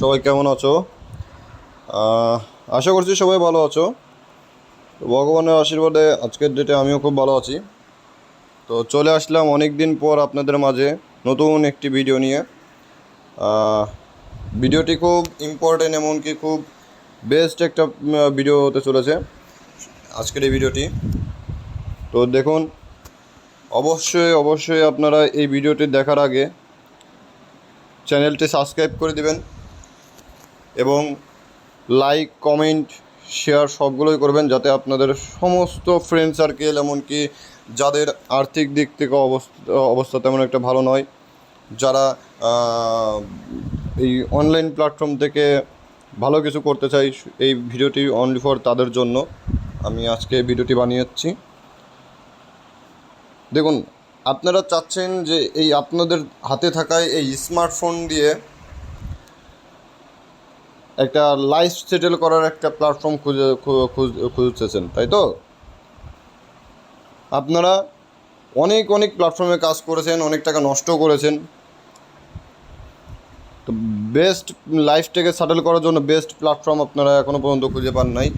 সবাই কেমন আছো? আশা করছি সবাই ভালো আছো। ভগবানের আশীর্বাদে আজকের ডেটে আমিও খুব ভালো আছি। তো চলে আসলাম অনেক দিন পর আপনাদের মাঝে নতুন একটি ভিডিও নিয়ে। ভিডিওটি খুব ইম্পর্টেন্ট এমনকি খুব বেস্ট একটা ভিডিও হতে চলেছে আজকের এই ভিডিওটি তো দেখুন, অবশ্যই অবশ্যই আপনারা এই ভিডিওটি দেখার আগে চ্যানেলটি সাবস্ক্রাইব করে দিবেন এবং লাইক, কমেন্ট, শেয়ার সবগুলোই করবেন যাতে আপনাদের সমস্ত ফ্রেন্ড সার্কেল এমনকি যাদের আর্থিক দিক থেকে অবস্থা অবস্থা তেমন একটা ভালো নয়, যারা এই অনলাইন প্ল্যাটফর্ম থেকে ভালো কিছু করতে চাই এই ভিডিওটি অনলি ফর তাদের জন্য। আমি আজকে ভিডিওটি বানিয়েছি দেখুন আপনারা চাচ্ছেন যে এই আপনাদের হাতে থাকায় এই স্মার্টফোন দিয়ে একটা লাইফ সেটেল করার একটা প্ল্যাটফর্ম খুঁজে খুঁজতেছেন, তাই তো? আপনারা অনেক অনেক প্ল্যাটফর্মে কাজ করেছেন, অনেক টাকা নষ্ট করেছেন। তো বেস্ট লাইফটাকে সেটেল করার জন্য বেস্ট প্ল্যাটফর্ম আপনারা এখনও পর্যন্ত খুঁজে পান নাই।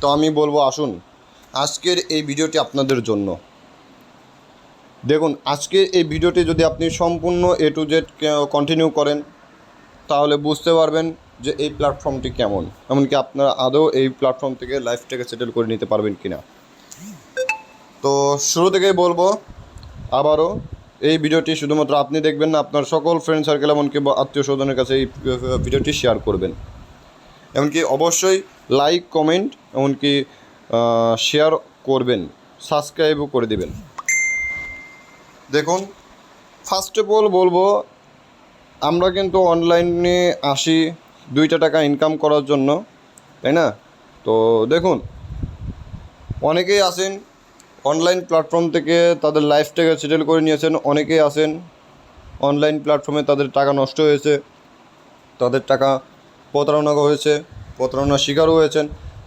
তো আমি বলব, আসুন, আজকের এই ভিডিওটি আপনাদের জন্য। দেখুন আজকের এই ভিডিওটি যদি আপনি সম্পূর্ণ এ টু জেড কন্টিনিউ করেন, তাহলে বুঝতে পারবেন যে এই প্ল্যাটফর্মটি কেমন। এমনকি আপনারা আদৌ এই প্ল্যাটফর্ম থেকে লাইফটাকে সেটেল করে নিতে পারবেন কি না তো শুরু থেকেই বলব, আবারও এই ভিডিওটি শুধুমাত্র আপনি দেখবেন না, আপনার সকল ফ্রেন্ড সার্কেল এমনকি আত্মীয় স্বজনের কাছে এই ভিডিওটি শেয়ার করবেন। এমনকি অবশ্যই লাইক কমেন্ট এমনকি শেয়ার করবেন সাবস্ক্রাইবও করে দিবেন। দেখুন ফার্স্ট অফ অল বলব, আমরা কিন্তু অনলাইনে আসি দুইটা টাকা ইনকাম করার জন্য, তাই না? তো দেখুন, অনেকেই আসেন অনলাইন প্ল্যাটফর্ম থেকে তাদের লাইফটাকে সেটেল করে নিয়েছেন, অনেকেই আসেন অনলাইন প্ল্যাটফর্মে তাদের টাকা নষ্ট হয়েছে, তাদের টাকা প্রতারণা হয়েছে, প্রতারণার শিকারও হয়েছেন।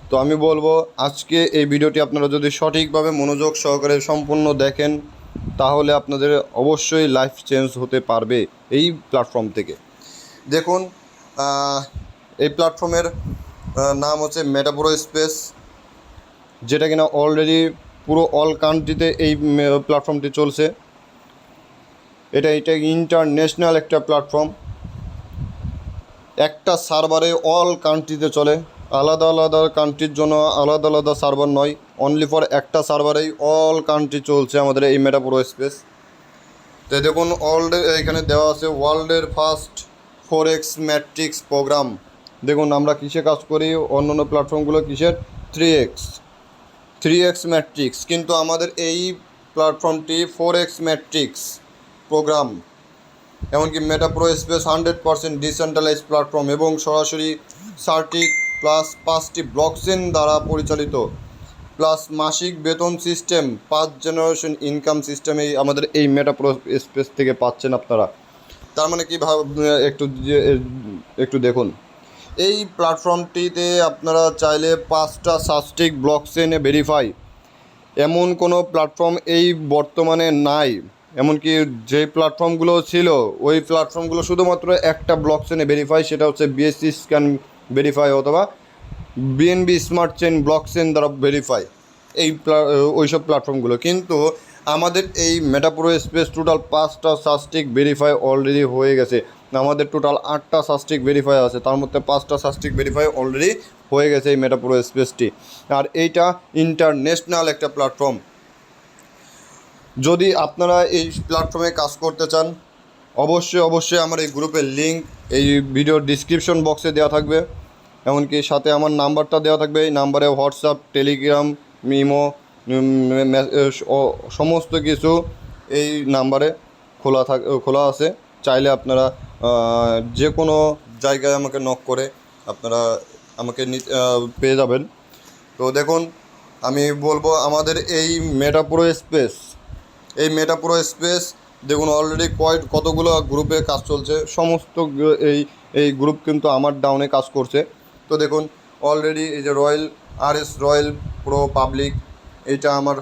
তো আমি বলব, আজকে এই ভিডিওটি আপনারা যদি সঠিকভাবে মনোযোগ সহকারে সম্পূর্ণ দেখেন তাহলে আপনাদের অবশ্যই লাইফ চেঞ্জ হতে পারবে এই প্ল্যাটফর্ম থেকে। দেখুন এই প্ল্যাটফর্মের নাম হচ্ছে মেটাবোরো স্পেস যেটা কিনা অলরেডি পুরো অল কান্ট্রিতে এই প্ল্যাটফর্মটি চলছে। এটা এটা ইন্টারন্যাশনাল একটা প্ল্যাটফর্ম একটা সার্ভারে অল কান্ট্রিতে চলে। আলাদা আলাদা কান্ট্রির জন্য আলাদা আলাদা সার্ভার নয় অনলি ফর একটা সার্ভারেই অল কান্ট্রি চলছে আমাদের এই মেটাপুরো স্পেস তো দেখুন ওয়ার্ল্ড এখানে দেওয়া আছে ওয়ার্ল্ডের first four X matrix program দেখুন, আমরা কিসে কাজ করি? অন্য অন্য প্ল্যাটফর্মগুলো কিসের? Three X three X matrix কিন্তু আমাদের এই প্ল্যাটফর্মটি ফোর এক্স ম্যাট্রিক্স প্রোগ্রাম এমনকি MetaPro space hundred percent decentralize platform এবং সরাসরি সার্টিক প্লাস পাঁচটি ব্লকচেন দ্বারা পরিচালিত। প্লাস মাসিক বেতন সিস্টেম, পাঁচ জেনারেশন ইনকাম সিস্টেমেই আমাদের এই মেটাপ্রো স্পেস থেকে পাচ্ছেন আপনারা। তার মানে কি ভাব, একটু একটু দেখুন। এই প্ল্যাটফর্মটিতে আপনারা চাইলে পাঁচটা সাস্টিক ব্লকচেনে ভেরিফাই। এমন কোনো প্ল্যাটফর্ম এই বর্তমানে নাই। এমনকি যে প্ল্যাটফর্মগুলো ছিল, ওই প্ল্যাটফর্মগুলো শুধুমাত্র একটা ব্লক চেনে ভেরিফাই, সেটা হচ্ছে বিএসসি স্ক্যান ভেরিফাই অথবা BNB smart chain block chain দ্বারা ভেরিফাই এই ওইসব প্ল্যাটফর্মগুলো কিন্তু আমাদের এই মেটাপুরো স্পেস টোটাল পাঁচটা সাস্টিক ভেরিফাই অলরেডি হয়ে গেছে। আমাদের টোটাল আটটা সাস্টিক ভেরিফাই আছে। তার মধ্যে পাঁচটা সাস্টিক ভেরিফাই অলরেডি হয়ে গেছে এই মেটাপুরো স্পেসটি আর এইটা ইন্টারন্যাশনাল একটা প্ল্যাটফর্ম যদি আপনারা এই প্ল্যাটফর্মে কাজ করতে চান অবশ্যই অবশ্যই আমার এই গ্রুপের লিঙ্ক এই ভিডিওর ডিসক্রিপশন বক্সে দেওয়া থাকবে। এমনকি সাথে আমার নাম্বারটা দেওয়া থাকবে। এই নাম্বারে হোয়াটসঅ্যাপ টেলিগ্রাম মিমো সমস্ত কিছু এই নাম্বারে খোলা থাক খোলা আছে। চাইলে আপনারা যে কোনো জায়গায় আমাকে নক করে আপনারা আমাকে পেয়ে যাবেন। তো দেখুন, আমি বলব আমাদের এই মেটাপুরো স্পেস এই মেটাপুরো স্পেস দেখুন অলরেডি কয় কতগুলো গ্রুপে কাজ চলছে। সমস্ত এই এই গ্রুপ কিন্তু আমার ডাউনে কাজ করছে। তো দেখুন অলরেডি এই যে royal R S royal pro public এটা আমার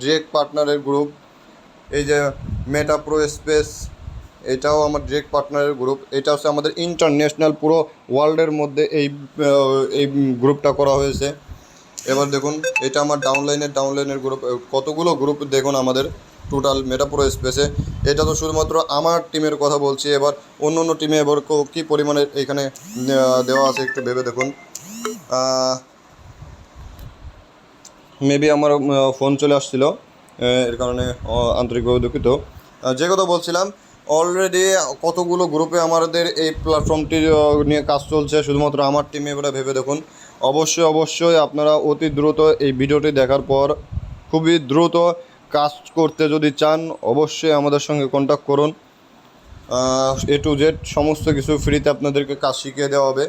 ডিরেক্ট পার্টনারের গ্রুপ এই যে মেটা প্রো স্পেস এটাও আমার ডিরেক্ট পার্টনারের গ্রুপ এটা হচ্ছে আমাদের ইন্টারন্যাশনাল পুরো ওয়ার্ল্ডের মধ্যে এই এই গ্রুপটা করা হয়েছে। এবার দেখুন, এটা আমার ডাউনলাইনের ডাউনলাইনের গ্রুপ কতগুলো গ্রুপ দেখুন আমাদের। টোটাল মেটাপুরো স্পেসে এটা তো শুধুমাত্র আমার টিমের কথা বলছি। এবার অন্য অন্য টিমে এবার কী পরিমাণে এখানে দেওয়া আছে একটু ভেবে দেখুন। মেবি আমার ফোন চলে আসছিল। এর কারণে আন্তরিকভাবে দুঃখিত। যে কথা বলছিলাম অলরেডি কতগুলো গ্রুপে আমাদের এই প্ল্যাটফর্মটি নিয়ে কাজ চলছে, শুধুমাত্র আমার টিমে এবারে ভেবে দেখুন। অবশ্যই অবশ্যই আপনারা অতি দ্রুত এই ভিডিওটি দেখার পর খুবই দ্রুত কাজ করতে যদি চান, অবশ্যই আমাদের সঙ্গে কন্ট্যাক্ট করুন। এ টু জেড সমস্ত কিছু ফ্রিতে আপনাদেরকে কাজ শিখিয়ে দেওয়া হবে।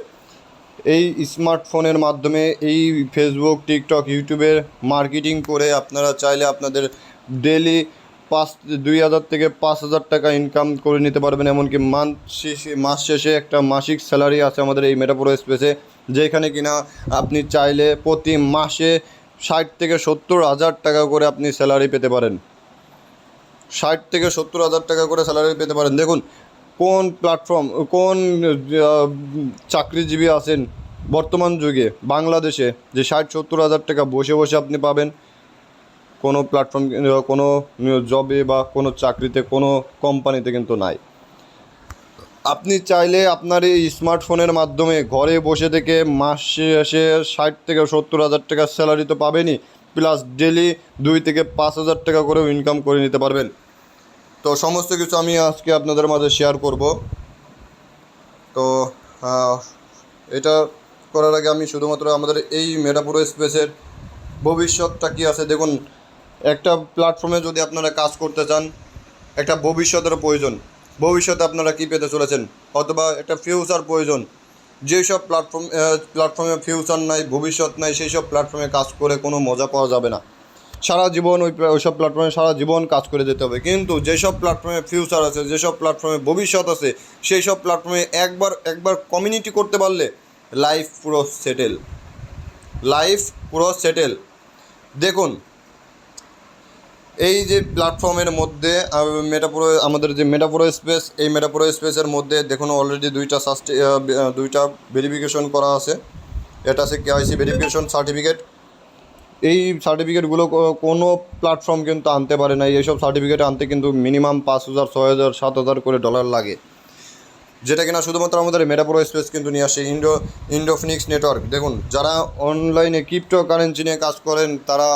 এই স্মার্টফোনের মাধ্যমে, এই ফেসবুক টিকটক ইউটিউবের মার্কেটিং করে আপনারা চাইলে আপনাদের ডেলি পাঁচ, দুই হাজার থেকে পাঁচ হাজার টাকা ইনকাম করে নিতে পারবেন। এমনকি মান্থ শেষে, মাস শেষে একটা মাসিক স্যালারি আছে আমাদের এই মেটাপুরো স্পেসে যেখানে কিনা আপনি চাইলে প্রতি মাসে ষাট থেকে সত্তর হাজার টাকা করে আপনি স্যালারি পেতে পারেন। ষাট থেকে সত্তর হাজার টাকা করে স্যালারি পেতে পারেন। দেখুন, কোন প্ল্যাটফর্ম কোন চাকরিজীবী আছেন বর্তমান যুগে, বাংলাদেশে, যে ষাট সত্তর হাজার টাকা বসে বসে আপনি পাবেন। কোনো প্ল্যাটফর্ম কোনো জবে বা কোনো চাকরিতে কোনো কোম্পানিতে কিন্তু নাই। আপনি চাইলে আপনার এই স্মার্টফোনের মাধ্যমে ঘরে বসে থেকে মাস শেষে ষাট থেকে সত্তর হাজার টাকার স্যালারি তো পাবেনই প্লাস ডেলি দুই থেকে পাঁচ হাজার টাকা করেও ইনকাম করে নিতে পারবেন। তো সমস্ত কিছু আমি আজকে আপনাদের মাঝে শেয়ার করব। তো এটা করার আগে আমি শুধুমাত্র আমাদের এই মেটাপুরো স্পেসের ভবিষ্যৎটা কী আছে, দেখুন, একটা প্ল্যাটফর্মে যদি আপনারা কাজ করতে চান, একটা ভবিষ্যতের প্রয়োজন। ভবিষ্যতে আপনারা কী পেতে চলেছেন? অথবা একটা ফিউচার প্রয়োজন। যেসব প্ল্যাটফর্ম প্ল্যাটফর্মে ফিউচার নাই, ভবিষ্যৎ নাই সেই সব প্ল্যাটফর্মে কাজ করে কোনো মজা পাওয়া যাবে না। সারা জীবন ওই ওইসব প্ল্যাটফর্মে সারা জীবন কাজ করে যেতে হবে। কিন্তু যেসব প্ল্যাটফর্মে ফিউচার আছে, যেসব প্ল্যাটফর্মে ভবিষ্যৎ আছে সেই সব প্ল্যাটফর্মে একবার একবার কমিউনিটি করতে পারলে লাইফ পুরো সেটেল লাইফ পুরো সেটেল দেখুন এই যে প্ল্যাটফর্মের মধ্যে মেটাপুরো আমাদের যে মেটাপুরো স্পেস এই মেটাপুরো স্পেসের মধ্যে দেখুন অলরেডি দুইটা সাস্টে দুইটা ভেরিফিকেশন করা আছে। এটা আছে কেআইসি ভেরিফিকেশন সার্টিফিকেট এই সার্টিফিকেটগুলো কোনো প্ল্যাটফর্ম কিন্তু আনতে পারে না। এইসব সার্টিফিকেট আনতে কিন্তু মিনিমাম পাঁচ হাজার, ছয় হাজার, সাত হাজার করে ডলার লাগে। যেটা কিনা শুধুমাত্র আমাদের মেটাপুরো স্পেস কিন্তু নিয়ে আসে। ইন্ডো ইন্ডোফিনিক্স নেটওয়ার্ক দেখুন, যারা অনলাইনে ক্রিপ্টো কারেন্সি নিয়ে কাজ করেন, তারা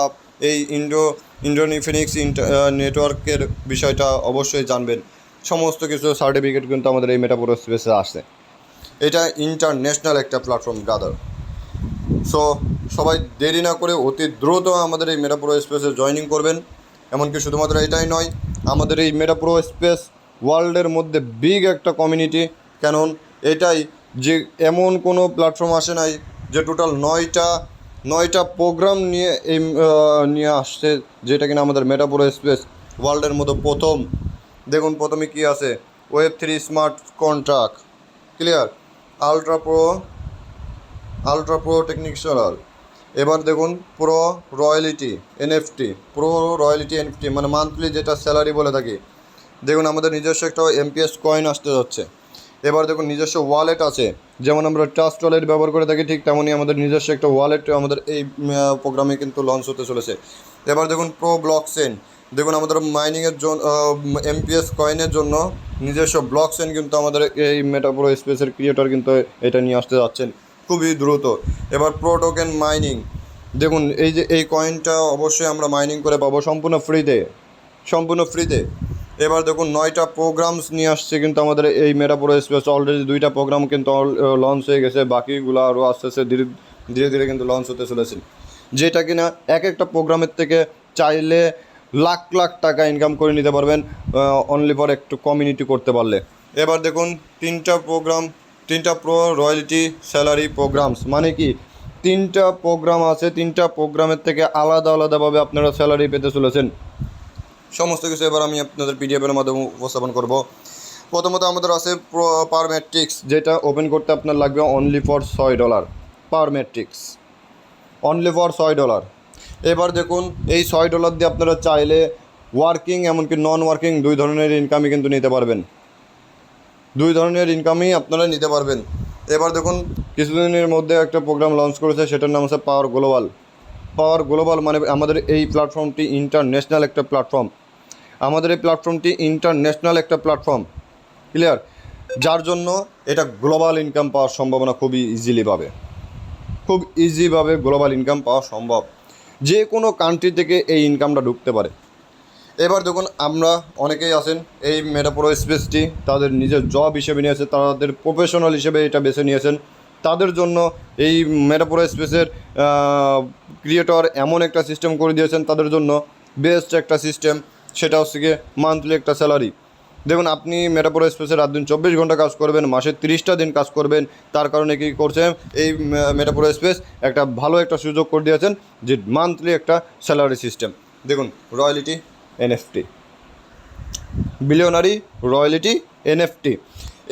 এই ইন্ডো ইন্ডোনিফিনিক্স নেটওয়ার্কের বিষয়টা অবশ্যই জানবেন। সমস্ত কিছু সার্টিফিকেট কিন্তু আমাদের এই মেটাপুরো স্পেসে আসে এটা ইন্টারন্যাশনাল একটা প্ল্যাটফর্ম ব্রাদার সো সবাই দেরি না করে অতি দ্রুত আমাদের এই মেটাপুরো স্পেসে জয়েনিং করবেন। এমনকি শুধুমাত্র এটাই নয়, আমাদের এই মেটাপুরো স্পেস ওয়ার্ল্ডের মধ্যে বিগ একটা কমিউনিটি কেন এটাই যে এমন কোনো প্ল্যাটফর্ম আসে নাই যে টোটাল নয়টা নয়টা প্রোগ্রাম নিয়ে এই নিয়ে আসছে, যেটা কিনা আমাদের মেটাপুরো স্পেস ওয়ার্ল্ডের মতো প্রথম। দেখুন প্রথমে কি আছে? Web three smart contract. Clear? Ultra pro ultra pro technical এবার দেখুন pro royalty, NFT. Pro royalty, NFT মানে মান্থলি যেটা স্যালারি বলে থাকি। দেখুন আমাদের নিজস্ব একটা এমপিএস কয়েন আসতে যাচ্ছে। এবার দেখুন নিজস্ব ওয়ালেট আছে। যেমন আমরা ট্রাস্ট ওয়ালেট ব্যবহার করে থাকি, ঠিক তেমনই আমাদের নিজস্ব একটা ওয়ালেট আমাদের এই প্রোগ্রামে কিন্তু লঞ্চ হতে চলেছে। এবার দেখুন প্রো ব্লক চেন দেখুন আমাদের মাইনিংয়ের জন্য এমপিএস কয়েনের জন্য নিজস্ব ব্লক চেন কিন্তু আমাদের এই মেটাপুরো স্পেসের ক্রিয়েটর কিন্তু এটা নিয়ে আসতে যাচ্ছেন খুবই দ্রুত। এবার প্রো টোকেন মাইনিং দেখুন এই যে এই কয়েনটা অবশ্যই আমরা মাইনিং করে পাবো সম্পূর্ণ ফ্রিতে সম্পূর্ণ ফ্রিতে এবার দেখুন নয়টা প্রোগ্রামস নিয়ে আসছে কিন্তু আমাদের এই মেটাপুরো স্পেস অলরেডি দুইটা প্রোগ্রাম কিন্তু লঞ্চ হয়ে গেছে। বাকিগুলো আরও আস্তে আস্তে ধীরে ধীরে ধীরে কিন্তু লঞ্চ হতে চলেছে। যেটা কিনা এক একটা প্রোগ্রামের থেকে চাইলে লাখ লাখ টাকা ইনকাম করে নিতে পারবেন অনলি ফর একটু কমিউনিটি করতে পারলে। এবার দেখুন তিনটা প্রোগ্রাম তিনটা প্রো রয়্যালিটি স্যালারি প্রোগ্রামস মানে কি? তিনটা প্রোগ্রাম আছে, তিনটা প্রোগ্রামের থেকে আলাদা, আলাদাভাবে আপনারা স্যালারি পেতে চলেছেন। সমস্ত কিছু এবার আমি আপনাদের পিডিএফের মাধ্যমে উপস্থাপন করব। প্রথমত আমাদের আছে পার ম্যাট্রিক্স যেটা ওপেন করতে আপনার লাগবে অনলি ফর ছয় dollar per matrix only for ছয় ডলার এবার দেখুন, এই ছয় ডলার দিয়ে আপনারা চাইলে ওয়ার্কিং এমনকি নন ওয়ার্কিং দুই ধরনের ইনকামই কিন্তু নিতে পারবেন। দুই ধরনের ইনকামই আপনারা নিতে পারবেন। এবার দেখুন, কিছুদিনের মধ্যে একটা প্রোগ্রাম লঞ্চ করেছে, সেটার নাম হচ্ছে পাওয়ার গ্লোবাল পাওয়ার গ্লোবাল মানে আমাদের এই প্ল্যাটফর্মটি ইন্টারন্যাশনাল একটা প্ল্যাটফর্ম আমাদের এই প্ল্যাটফর্মটি ইন্টারন্যাশনাল একটা প্ল্যাটফর্ম ক্লিয়ার যার জন্য এটা গ্লোবাল ইনকাম পাওয়ার সম্ভাবনা খুবই ইজিলি পাবে। খুব ইজিভাবে গ্লোবাল ইনকাম পাওয়া সম্ভব। যে কোনো কান্ট্রি থেকে এই ইনকামটা ঢুকতে পারে। এবার দেখুন, আমরা অনেকেই আছেন, এই মেটাপ্রো স্পেসটি তাদের নিজের জব হিসেবে নিয়েছে, তাদের প্রফেশনাল হিসেবে এটা বেছে নিয়েছেন। তাদের জন্য এই মেটাপ্রো স্পেসের ক্রিয়েটর এমন একটা সিস্টেম করে দিয়েছেন, তাদের জন্য বেস্ট একটা সিস্টেম সেটা হচ্ছে গিয়ে মান্থলি একটা স্যালারি দেখুন, আপনি মেটাপ্রো স্পেসে রাত দিন চব্বিশ ঘণ্টা কাজ করবেন, মাসে তিরিশটা দিন কাজ করবেন, তার কারণে কী করছেন এই মেটাপ্রো স্পেস একটা ভালো একটা সুযোগ করে দিয়েছেন যে মান্থলি একটা স্যালারি সিস্টেম দেখুন royalty NFT billionaire royalty NFT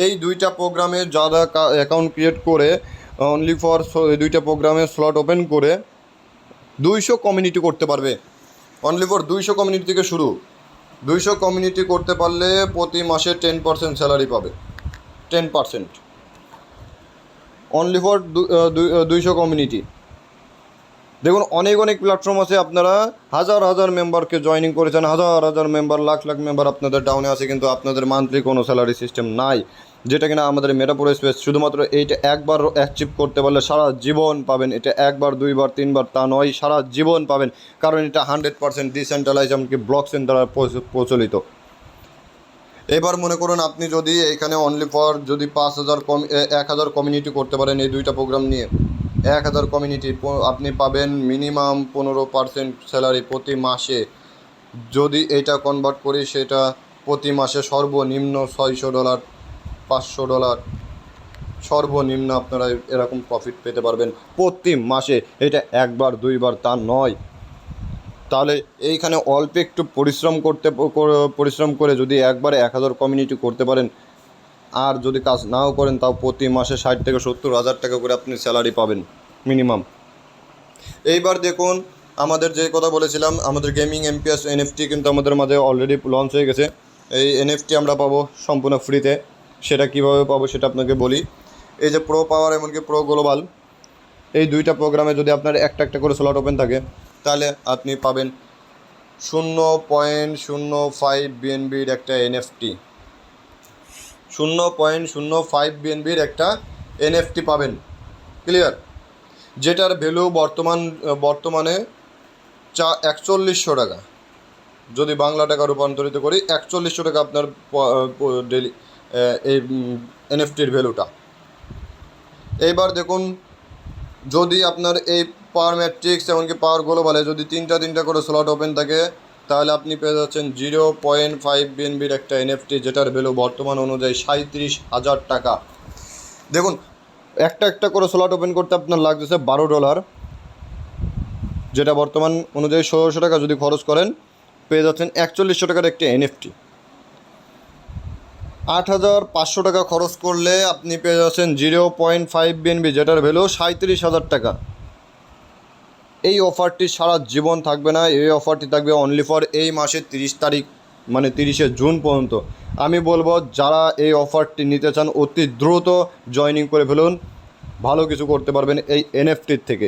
এই দুইটা প্রোগ্রামে যারা অ্যাকাউন্ট ক্রিয়েট করে অনলি ফর দুইটা প্রোগ্রামে স্লট ওপেন করে দুইশো কমিউনিটি করতে পারবে। অনলি ফর দুইশো কমিউনিটি থেকে শুরু। দুইশো কমিউনিটি করতে পারলে প্রতি মাসে টেন পার্সেন্ট স্যালারি পাবে। টেন পার্সেন্ট অনলি ফর দুইশো কমিউনিটি দেখুন, অনেক অনেক প্ল্যাটফর্ম আছে আপনারা হাজার হাজার মেম্বারকে জয়নিং করেছেন, হাজার হাজার মেম্বার লাখ লাখ মেম্বার আপনাদের ডাউনে আছে, কিন্তু আপনাদের মান্থলি কোনো স্যালারি সিস্টেম নাই। যেটা কিনা আমাদের মেটাপুর স্পেস শুধুমাত্র এইটা একবার অ্যাচিভ করতে পারলে সারা জীবন পাবেন। এটা একবার, দুইবার, তিনবার, তা নয়, সারা জীবন পাবেন। কারণ এটা হান্ড্রেড পার্সেন্ট ডিসেন্ট্রালাইজ এমনকি ব্লক সেন দ্বারা প্রচ- প্রচলিত এবার মনে করুন আপনি যদি এখানে অনলি ফর যদি পাঁচ হাজার কম এক হাজার কমিউনিটি করতে পারেন এই দুইটা প্রোগ্রাম নিয়ে, এক হাজার কমিউনিটি আপনি পাবেন মিনিমাম পনেরো পার্সেন্ট স্যালারি প্রতি মাসে। যদি এটা কনভার্ট করি সেটা প্রতি মাসে সর্বনিম্ন ছয়শো ডলার পাঁচশো ডলার। সর্বনিম্ন আপনারা এরকম প্রফিট পেতে পারবেন প্রতি মাসে। এটা একবার, দুইবার তা নয়। তাহলে এইখানে অল্প একটু পরিশ্রম করতে পরিশ্রম করে যদি একবারে এক হাজার কমিউনিটি করতে পারেন, আর যদি কাজ নাও করেন, তাও প্রতি মাসে ষাট থেকে সত্তর হাজার টাকা করে আপনি স্যালারি পাবেন মিনিমাম এইবার দেখুন, আমাদের যে কথা বলেছিলাম, আমাদের গেমিং এমপিএস এনএফটি কিন্তু আমাদের মাঝে অলরেডি লঞ্চ হয়ে গেছে। এই এনএফটি আমরা পাবো সম্পূর্ণ ফ্রিতে সেটা কীভাবে পাবো সেটা আপনাকে বলি। এই যে প্রো পাওয়ার এমনকি প্রো গ্লোবাল এই দুইটা প্রোগ্রামে যদি আপনার একটা একটা করে স্লট ওপেন থাকে, তাহলে আপনি পাবেন শূন্য পয়েন্ট শূন্য ফাইভ বিএনবির একটা এনএফটি শূন্য পয়েন্ট শূন্য ফাইভ বিএনবির একটা এনএফটি পাবেন। ক্লিয়ার যেটার ভ্যালু বর্তমান, বর্তমানে চা, একচল্লিশশো টাকা। যদি বাংলা টাকা রূপান্তরিত করি, একচল্লিশশো টাকা আপনার ডেলি এই এনএফটির ভ্যালুটা। এইবার দেখুন, যদি আপনার এই পাওয়ার ম্যাট্রিক্স এমনকি পাওয়ার গ্লোবালে যদি তিনটা তিনটা করে স্লট ওপেন থাকে, তাহলে আপনি পেয়ে যাচ্ছেন জিরো পয়েন্ট ফাইভ বিএনবির একটা এনএফটি, যেটার ভ্যালু বর্তমান অনুযায়ী সাঁত্রিশ হাজার টাকা। দেখুন, একটা একটা করে স্লট ওপেন করতে আপনার লাগতেছে বারো ডলার, যেটা বর্তমান অনুযায়ী ষোলোশো টাকা যদি খরচ করেন, পেয়ে যাচ্ছেন একচল্লিশশো টাকার একটি এনএফটি। আট হাজার পাঁচশো টাকা খরচ করলে আপনি পেয়ে যাচ্ছেন জিরো পয়েন্ট ফাইভ বিএনবি, যেটার ভ্যালু সাঁত্রিশ হাজার টাকা। এই অফারটি সারা জীবন থাকবে না, এই অফারটি থাকবে অনলি ফর এই মাসের তিরিশ তারিখ মানে তিরিশে জুন পর্যন্ত। আমি বলব, যারা এই অফারটি নিতে চান, অতি দ্রুত জয়নিং করে ফেলুন, ভালো কিছু করতে পারবেন এই এনএফটির থেকে।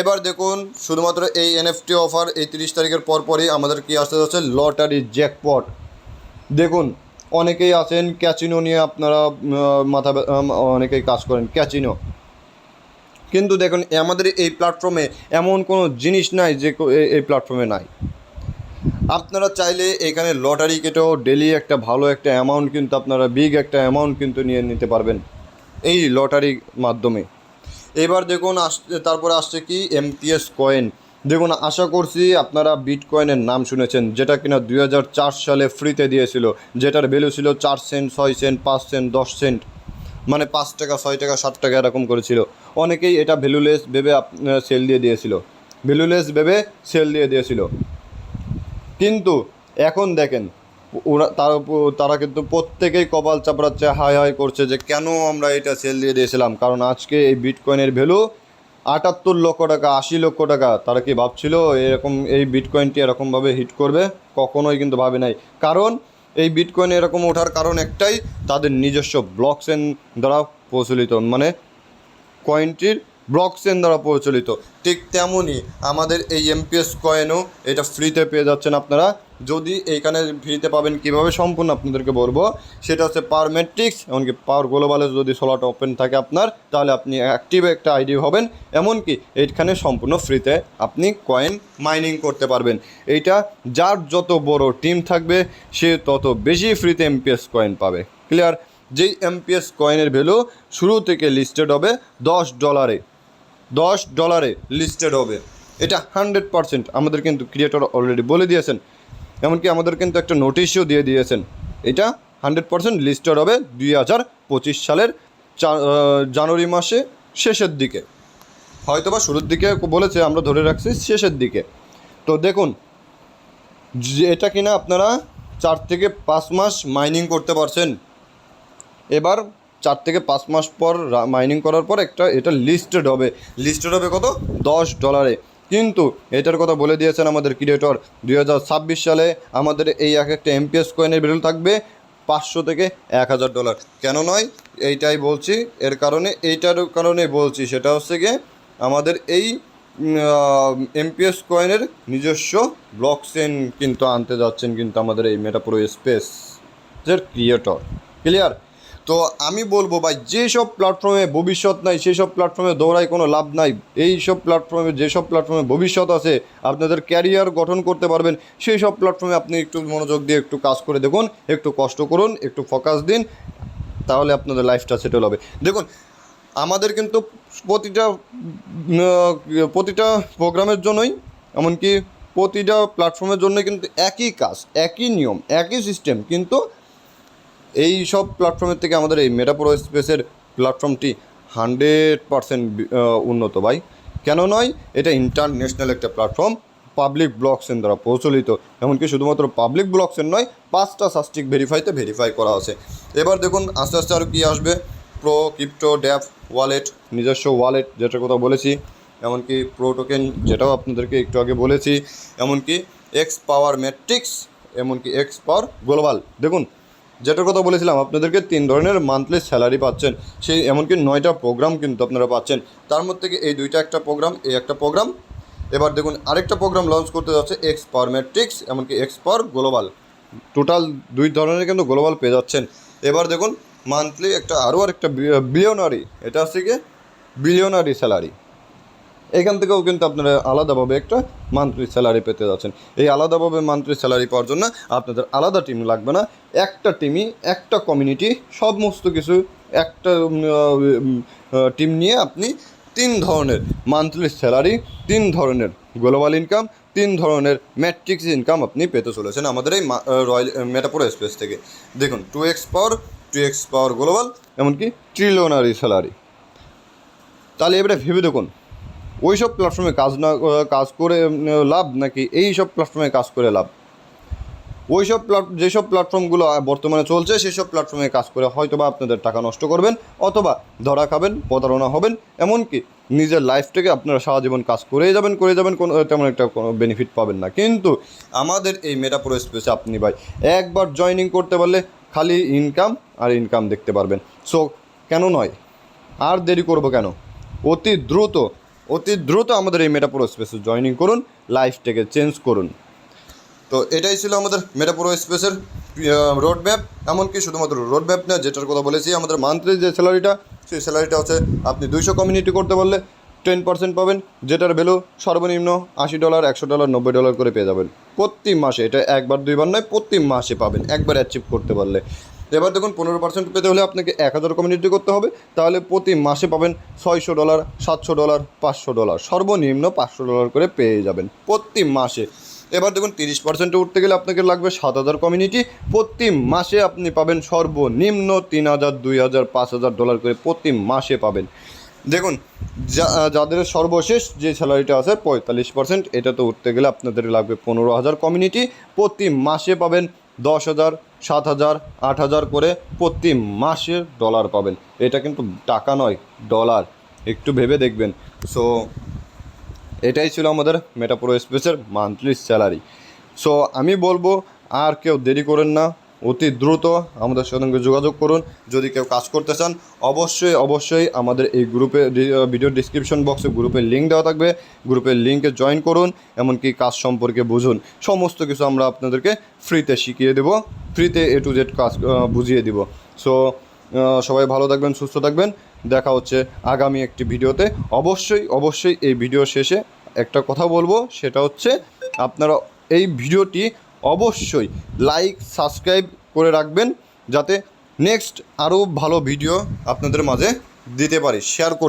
এবার দেখুন, শুধুমাত্র এই এনএফটি অফার এই তিরিশ তারিখের পরপরই আমাদের কি আসতে যাচ্ছে? লটারি জ্যাকপট দেখুন অনেকেই আছেন, ক্যাচিনো নিয়ে আপনারা মাথা অনেকেই কাজ করেন, ক্যাচিনো। কিন্তু দেখুন, আমাদের এই প্ল্যাটফর্মে এমন কোনো জিনিস নাই যে এই- প্ল্যাটফর্মে নাই। আপনারা চাইলে এখানে লটারি কেটেও ডেলি একটা ভালো একটা অ্যামাউন্ট কিন্তু আপনারা বিগ একটা অ্যামাউন্ট কিন্তু নিয়ে নিতে পারবেন এই লটারির মাধ্যমে। এবার দেখুন আসছে তারপরে আসছে কি এমপিএস কয়েন দেখুন, আশা করছি আপনারা বিটকয়েনের নাম শুনেছেন, যেটা কিনা দুই হাজার চার সালে ফ্রিতে দিয়েছিল, যেটার ভ্যালু ছিল চার সেন্ট ছয় সেন্ট পাঁচ সেন্ট দশ সেন্ট মানে পাঁচ টাকা, ছয় টাকা, সাত টাকা এরকম করেছিল। অনেকেই এটা ভ্যালুলেস ভেবে সেল দিয়ে দিয়েছিল। ভ্যালুলেস ভেবে সেল দিয়ে দিয়েছিল। কিন্তু এখন দেখেন, ওরা তার তারা কিন্তু প্রত্যেকেই কপাল চাপড়াচ্ছে হাই হাই করছে যে কেন আমরা এটা সেল দিয়ে দিয়েছিলাম? কারণ আজকে এই বিটকয়েনের ভ্যালু আটাত্তর লক্ষ টাকা, আশি লক্ষ টাকা, তারা কি ভাবছিল এরকম এই বিটকয়েনটি এরকমভাবে হিট করবে? কখনোই কিন্তু ভাবে নাই। কারণ এই বিটকয়েন এরকম ওঠার কারণ একটাই, তাদের নিজস্ব ব্লক চেন দ্বারা প্রচলিত মানে কয়েনটির ব্লক চেন দ্বারা প্রচলিত। ঠিক তেমনই আমাদের এই এমপিএস কয়েনও এটা ফ্রিতে পেয়ে যাচ্ছেন আপনারা। যদি এইখানে ফ্রিতে পাবেন, কীভাবে সম্পূর্ণ আপনাদেরকে বলব, সেটা হচ্ছে পাওয়ার ম্যাট্রিক্স এমনকি পাওয়ার গ্লোবালে যদি সোলারটা ওপেন থাকে আপনার, তাহলে আপনি অ্যাক্টিভ একটা আইডি হবেন এমনকি এইখানে সম্পূর্ণ ফ্রিতে আপনি কয়েন মাইনিং করতে পারবেন। এইটা যার যত বড় টিম থাকবে, সে তত বেশি ফ্রিতে এমপিএস কয়েন পাবে। ক্লিয়ার যেই এমপিএস কয়েনের ভ্যালু শুরু থেকে লিস্টেড হবে দশ ডলারে দশ ডলারে লিস্টেড হবে। এটা হান্ড্রেড পারসেন্ট আমাদের কিন্তু ক্রিয়েটর অলরেডি বলে দিয়েছেন। এমনকি আমাদের কিন্তু একটা নোটিশও দিয়ে দিয়েছেন। এটা হান্ড্রেড পারসেন্ট লিস্টেড হবে দুই হাজার পঁচিশ সালের জানুয়ারি মাসে শেষের দিকে। হয়তো বা শুরুর দিকে বলেছে, আমরা ধরে রাখছি শেষের দিকে। তো দেখুন এটা কিনা আপনারা চার থেকে পাঁচ মাস মাইনিং করতে পারছেন। এবার চার থেকে পাঁচ মাস পর মাইনিং করার পর একটা, এটা লিস্টেড হবে। লিস্টেড হবে কত? দশ ডলারে। কিন্তু এটার কথা বলে দিয়েছেন আমাদের ক্রিয়েটর দুই হাজার ছাব্বিশ সালে আমাদের এই এক একটা এমপিএস কয়েনের ভ্যালু থাকবে পাঁচশো থেকে এক হাজার ডলার কেন নয়? এইটাই বলছি। এর কারণে, এইটার কারণে বলছি। সেটা হচ্ছে গিয়ে আমাদের এই এমপিএস কয়েনের নিজস্ব ব্লক চেন কিন্তু আনতে যাচ্ছেন কিন্তু আমাদের এই মেটাপ্রো স্পেস এর ক্রিয়েটর ক্লিয়ার তো আমি বলব ভাই, যেসব প্ল্যাটফর্মে ভবিষ্যৎ নাই সেই সব প্ল্যাটফর্মে দৌড়ায় কোনো লাভ নাই। এই সব প্ল্যাটফর্মে যেসব প্ল্যাটফর্মে ভবিষ্যৎ আছে, আপনাদের ক্যারিয়ার গঠন করতে পারবেন সেই সব প্ল্যাটফর্মে আপনি একটু মনোযোগ দিয়ে একটু কাজ করে দেখুন, একটু কষ্ট করুন, একটু ফোকাস দিন, তাহলে আপনাদের লাইফটা সেটেল হবে। দেখুন, আমাদের কিন্তু প্রতিটা প্রতিটা প্রোগ্রামের জন্যই, এমনকি প্রতিটা প্ল্যাটফর্মের জন্য কিন্তু একই কাজ, একই নিয়ম, একই সিস্টেম কিন্তু এই সব প্ল্যাটফর্মের থেকে আমাদের এই মেটাপ্রো স্পেসের প্ল্যাটফর্মটি হান্ড্রেড পারসেন্ট উন্নত ভাই। কেন নয়? এটা ইন্টারন্যাশনাল একটা প্ল্যাটফর্ম পাবলিক ব্লকসেন দ্বারা প্রচলিত। এমনকি শুধুমাত্র পাবলিক ব্লকসেন নয়, পাঁচটা সাস্টিক ভেরিফাইতে ভেরিফাই করা আছে। এবার দেখুন, আস্তে আস্তে আরও কী আসবে? প্রো ক্রিপ্টো ড্যাপ ওয়ালেট নিজস্ব ওয়ালেট যেটার কথা বলেছি। এমনকি প্রো টোকেন যেটাও আপনাদেরকে একটু আগে বলেছি। এমনকি এক্স পাওয়ার ম্যাট্রিক্স এমনকি এক্স পাওয়ার গ্লোবাল দেখুন যেটার কথা বলেছিলাম, আপনাদেরকে তিন ধরনের মান্থলি স্যালারি পাচ্ছেন। সেই এমনকি নয়টা প্রোগ্রাম কিন্তু আপনারা পাচ্ছেন। তার মধ্যে থেকে এই দুইটা একটা প্রোগ্রাম এই একটা প্রোগ্রাম এবার দেখুন, আরেকটা প্রোগ্রাম লঞ্চ করতে যাচ্ছে এক্স পাওয়ার ম্যাট্রিক্স এমনকি এক্স পাওয়ার গ্লোবাল টোটাল দুই ধরনের কিন্তু গ্লোবাল পেয়ে যাচ্ছেন। এবার দেখুন মান্থলি একটা আরও আরেকটা বিলিয়নারি এটা হচ্ছে কি বিলিয়নারি স্যালারি এখান থেকেও কিন্তু আপনারা আলাদাভাবে একটা মান্থলি স্যালারি পেতে যাচ্ছেন। এই আলাদাভাবে মান্থলি স্যালারি পাওয়ার জন্য আপনাদের আলাদা টিম লাগবে না। একটা টিমই একটা কমিউনিটি সমস্ত কিছু, একটা টিম নিয়ে আপনি তিন ধরনের মান্থলি স্যালারি তিন ধরনের গ্লোবাল ইনকাম তিন ধরনের ম্যাট্রিক্স ইনকাম আপনি পেতে চলেছেন আমাদের এই রয়্যাল মেটাপোর স্পেস থেকে। দেখুন two X power two X power global এমনকি ট্রিলিয়নারি স্যালারি তাহলে এবারে ভেবে দেখুন ওই সব প্ল্যাটফর্মে কাজ না, কাজ করে লাভ নাকি এই সব প্ল্যাটফর্মে কাজ করে লাভ? ওই সব প্ল্যাট যেসব প্ল্যাটফর্মগুলো বর্তমানে চলছে সেই সব প্ল্যাটফর্মে কাজ করে হয়তো বা আপনাদের টাকা নষ্ট করবেন অথবা ধরা খাবেন, প্রতারণা হবেন, এমনকি নিজের লাইফটাকে আপনারা সারা জীবন কাজ করেই যাবেন, করে যাবেন, কোনো, তেমন একটা কোনো বেনিফিট পাবেন না। কিন্তু আমাদের এই মেটাপ্রো স্পেসে আপনি ভাই, একবার জয়নিং করতে পারলে খালি ইনকাম আর ইনকাম দেখতে পারবেন। সো কেন নয়? আর দেরি করব কেন? অতি দ্রুত অতি দ্রুত আমাদের এই মেটাপ্রো স্পেসে জয়নিং করুন লাইফটাকে চেঞ্জ করুন। তো এটাই ছিল আমাদের মেটাপ্রো স্পেসের রোড ম্যাপ এমনকি শুধুমাত্র রোড ম্যাপ না, যেটার কথা বলেছি, আমাদের মান্থলি যে স্যালারিটা সেই স্যালারিটা হচ্ছে আপনি দুইশো কমিউনিটি করতে পারলে টেন পার্সেন্ট পাবেন, যেটার ভ্যালু সর্বনিম্ন আশি ডলার একশো ডলার নব্বই ডলার করে পেয়ে যাবেন। প্রতি মাসে, এটা একবার, দুইবার নয়, প্রতি মাসে পাবেন, একবার অ্যাচিভ করতে পারলে। এবার দেখুন, পনেরো পার্সেন্ট পেতে হলে আপনাকে এক হাজার কমিউনিটি করতে হবে। তাহলে প্রতি মাসে পাবেন ছয়শো ডলার সাতশো ডলার পাঁচশো ডলার সর্বনিম্ন পাঁচশো ডলার করে পেয়ে যাবেন প্রতি মাসে। এবার দেখুন, তিরিশ পার্সেন্টে উঠতে গেলে আপনাকে লাগবে সাত হাজার কমিউনিটি প্রতি মাসে আপনি পাবেন সর্বনিম্ন তিন হাজার, দুই হাজার, পাঁচ হাজার ডলার করে প্রতি মাসে পাবেন। দেখুন, যা, যাদের সর্বশেষ যে স্যালারিটা আছে, পঁয়তাল্লিশ পার্সেন্ট এটাতে উঠতে গেলে আপনাদের লাগবে পনেরো হাজার কমিউনিটি প্রতি মাসে পাবেন দশ হাজার, সাত হাজার, আট হাজার করে প্রতি মাসে ডলার পাবেন। এটা কিন্তু টাকা নয় ডলার একটু ভেবে দেখবেন। সো এটাই ছিল আমাদের মেটাপ্রো স্পেসের মান্থলি স্যালারি সো আমি বলব আর কেউ দেরি করেন না। অতি দ্রুত আমাদের সঙ্গে যোগাযোগ করুন। যদি কেউ কাজ করতে চান, অবশ্যই অবশ্যই আমাদের এই গ্রুপে ভিডিও ডিসক্রিপশন বক্সে গ্রুপের লিঙ্ক দেওয়া থাকবে। গ্রুপের লিঙ্কে জয়েন করুন, এমনকি কাজ সম্পর্কে বুঝুন। সমস্ত কিছু আমরা আপনাদেরকে ফ্রিতে শিখিয়ে দেবো ফ্রিতে এ টু জেড কাজ বুঝিয়ে দিব। সো সবাই ভালো থাকবেন, সুস্থ থাকবেন। দেখা হচ্ছে আগামী একটি ভিডিওতে। অবশ্যই অবশ্যই এই ভিডিও শেষে একটা কথা বলব, সেটা হচ্ছে আপনারা এই ভিডিওটি অবশ্যই লাইক সাবস্ক্রাইব করে রাখবেন যাতে নেক্সট আরও ভালো ভিডিও আপনাদের মাঝে দিতে পারি শেয়ার করতে